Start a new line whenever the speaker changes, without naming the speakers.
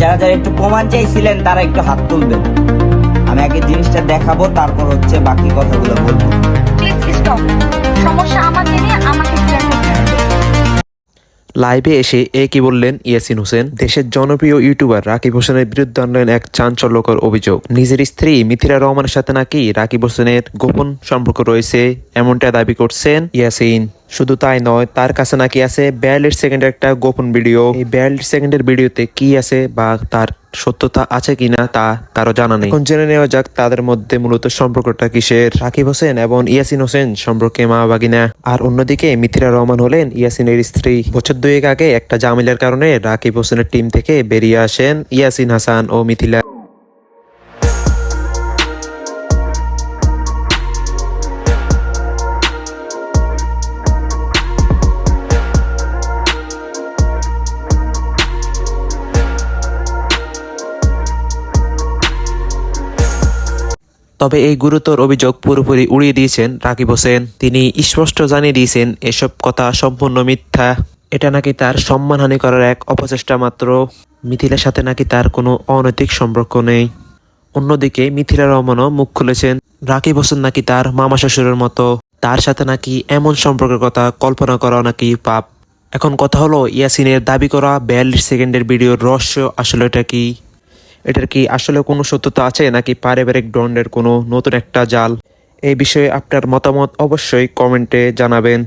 যারা যারা একটু প্রমাণ চাইছিলেন তারা একটু হাত তুলবেন। আমি আগে জিনিসটা দেখাবো তারপর হচ্ছে বাকি কথাগুলো বলব।
সমস্যা আমাকে নিয়ে আমাকে ক্লিয়ার করতে হবে।
লাইভে এসে এ কি বললেন ইয়াসিন হোসেন? দেশের জনপ্রিয় ইউটিউবার রাকিব হোসেনের বিরুদ্ধে আনলেন এক চাঞ্চল্যকর অভিযোগ। নিজের স্ত্রী মিথিরা রহমানের সাথে নাকি রাকিব হোসেনের গোপন সম্পর্ক রয়েছে এমনটা দাবি করছেন ইয়াসিন। শুধু তাই নয়, তার কাছে নাকি আছে বিয়াল্লিশ সেকেন্ডের একটা গোপন ভিডিও। এই বিয়াল্লিশ সেকেন্ডের ভিডিওতে কি আছে বা তার সত্যতা আছে কিনা তা কারও জানা নেই। এখন জেনে নেওয়া যাক তাদের মধ্যে মূলত সম্পর্কটা কিসের। রাকিব হোসেন এবং ইয়াসিন হোসেন সম্পর্কে মা বাগিনা। আর অন্যদিকে মিথিরা রহমান হলেন ইয়াসিনের স্ত্রী। বছর দুয়েক আগে একটা জামিলার কারণে রাকিব হোসেনের টিম থেকে বেরিয়ে আসেন ইয়াসিন হাসান ও মিথিলা। তবে এই গুরুতর অভিযোগ পুরোপুরি উড়িয়ে দিয়েছেন রাকিব হোসেন। তিনি স্পষ্ট জানিয়ে দিয়েছেন, এসব কথা সম্পূর্ণ মিথ্যা। এটা নাকি তার সম্মানহানি করার এক অপচেষ্টা মাত্র। মিথিলার সাথে নাকি তার কোনো অনৈতিক সম্পর্ক নেই। অন্যদিকে মিথিলা রহমানও মুখ খুলেছেন, রাকিব হোসেন নাকি তার মামা শ্বশুরের মতো। তার সাথে নাকি এমন সম্পর্কের কথা কল্পনা করা নাকি পাপ। এখন কথা হলো, ইয়াসিনের দাবি করা বিয়াল্লিশ সেকেন্ডের ভিডিওর রহস্য আসলে এটা কি? এটার কি আসলে কোনো সত্যতা আছে নাকি পারিবারিক দ্বন্দ্বের কোনো নতুন একটা জাল? এই বিষয়ে আপনার মতামত অবশ্যই কমেন্টে জানাবেন।